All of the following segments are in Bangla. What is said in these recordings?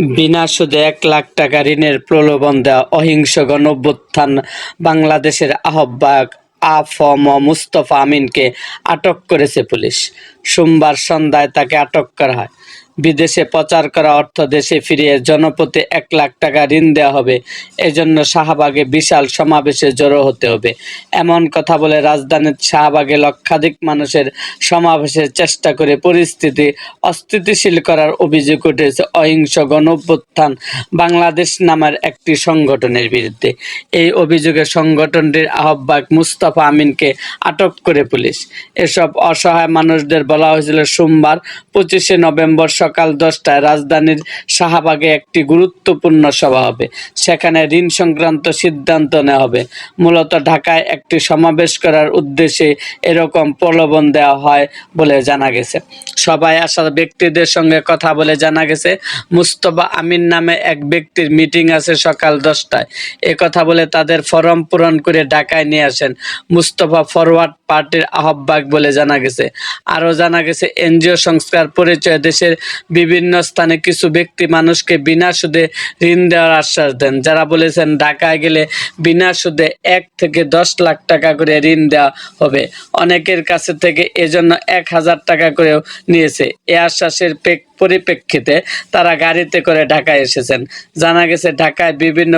বিনা সুদে এক লাখ টাকা ঋণের প্রলোভন দেওয়া অহিংস গণভ্যুত্থান বাংলাদেশের আহ্বায়ক আফম মুস্তফা আমিনকে আটক করেছে পুলিশ। সোমবার সন্ধ্যায় তাকে আটক করা হয়। বিদেশে প্রচার করা অর্থ দেশে ফিরিয়ে জনপ্রতি এক লাখ টাকা ঋণ দেওয়া হবে। এজন্য শাহবাগে বিশাল সমাবেশে জড়ো হতে হবে। এমন কথা বলে রাজধানীর শাহবাগে লক্ষাধিক মানুষের সমাবেশের চেষ্টা করে পরিস্থিতি অস্থিতিশীল করার অভিযোগ উঠেছে অহিংস গণঅভ্যুত্থান বাংলাদেশ নামের একটি সংগঠনের বিরুদ্ধে। এই অভিযোগে সংগঠনটির আহ্বায়ক মুস্তফা আমিনকে আটক করে পুলিশ। এসব অসহায় মানুষদের বলা হয়েছিল সোমবার পঁচিশে নভেম্বর সকাল দশটায় রাজধানীর শাহবাগে একটি গুরুত্বপূর্ণ সভা হবে। সেখানে ঋণ সংক্রান্ত সিদ্ধান্ত নেওয়া হবে। মূলত ঢাকায় একটি সমাবেশ করার উদ্দেশ্যে এরকম প্রলোভন দেওয়া হয় বলে জানা গেছে। সবাই আসা ব্যক্তিদের সঙ্গে কথা বলে জানা গেছে, মুস্তফা আমিন নামে এক ব্যক্তির মিটিং আছে সকাল দশটায়। এ কথা বলে তাদের ফরম পূরণ করে ঢাকায় নিয়ে আসেন মুস্তফা ফরওয়ার্ড পার্টির আহ্বায়ক বলে জানা গেছে। আরও জানা গেছে, এনজিও সংস্কার পরিচয় দেশের বিভিন্ন স্থানে কিছু ব্যক্তি মানুষকে বিনা সুদে ঋণ দেওয়ার আশ্বাস দেন, যারা বলেছেন ঢাকায় গেলে বিনা সুদে এক থেকে দশ লাখ টাকা করে ঋণ দেওয়া হবে। অনেকের কাছে থেকে এজন্য এক হাজার টাকা করেও নিয়েছে। এ আশ্বাসের পরিপ্রেক্ষিতে তারা গাড়িতে করে ঢাকায় এসেছেন। জানা গেছে, ঢাকায় বিভিন্ন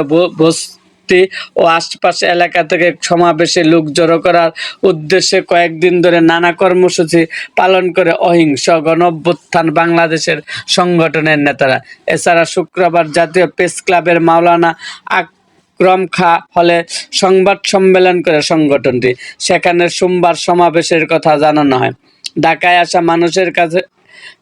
বস্তি ও আশপাশ এলাকা থেকে সমাবেশে লোক জড়ো করার উদ্দেশ্যে কয়েকদিন ধরে নানা কর্মসূচি পালন করে অহিংস গণভ্যুত্থান বাংলাদেশের সংগঠনের নেতারা। এছাড়া শুক্রবার জাতীয় প্রেস ক্লাবের মাওলানা আক ক্রম খা হলে সংবাদ সম্মেলন করে সংগঠনটি। সেখানে সোমবার সমাবেশের কথা জানানো হয়। ঢাকায় আসা মানুষের কাছে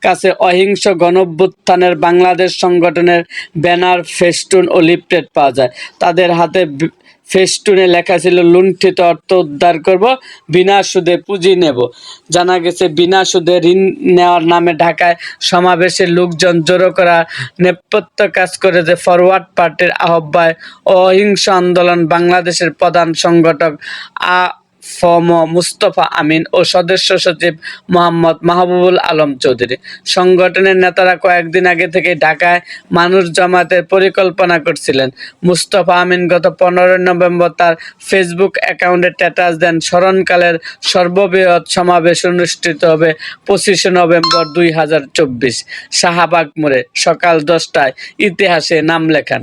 কাছে অহিংস গণভ্যুত্থানের বাংলাদেশ সংগঠনের ব্যানার ফেস্টুন ও লিফলেট পাওয়া যায়। তাদের হাতে ফেস্টুনে লেখা ছিল, লুণ্ঠিত অর্থ উদ্ধার করব, বিনা সুদে পুঁজি নেব। জানা গেছে, বিনা সুদে ঋণ নেওয়ার নামে ঢাকায় সমাবেশে লোকজন জড়ো করা নেপথ্য কাজ করেছে। ফরওয়ার্ড পার্টির আহ্বায় অহিংস আন্দোলন বাংলাদেশের প্রধান সংগঠক আ ফম মুস্তফা আমিন ও সদস্য সচিব মোহাম্মদ মাহবুবুল আলম চৌধুরী। সংগঠনের নেতারা কয়েকদিন আগে থেকে ঢাকায় মানুষ জমাতের পরিকল্পনা করছিলেন। মুস্তফা আমিন গত পনেরোই নভেম্বর তার ফেসবুক অ্যাকাউন্টে স্ট্যাটাস দেন, স্মরণকালের সর্ববৃহৎ সমাবেশ অনুষ্ঠিত হবে পঁচিশে নভেম্বর দুই হাজার চব্বিশ। শাহবাগ মোড়ে সকাল দশটায় ইতিহাসে নাম লেখান।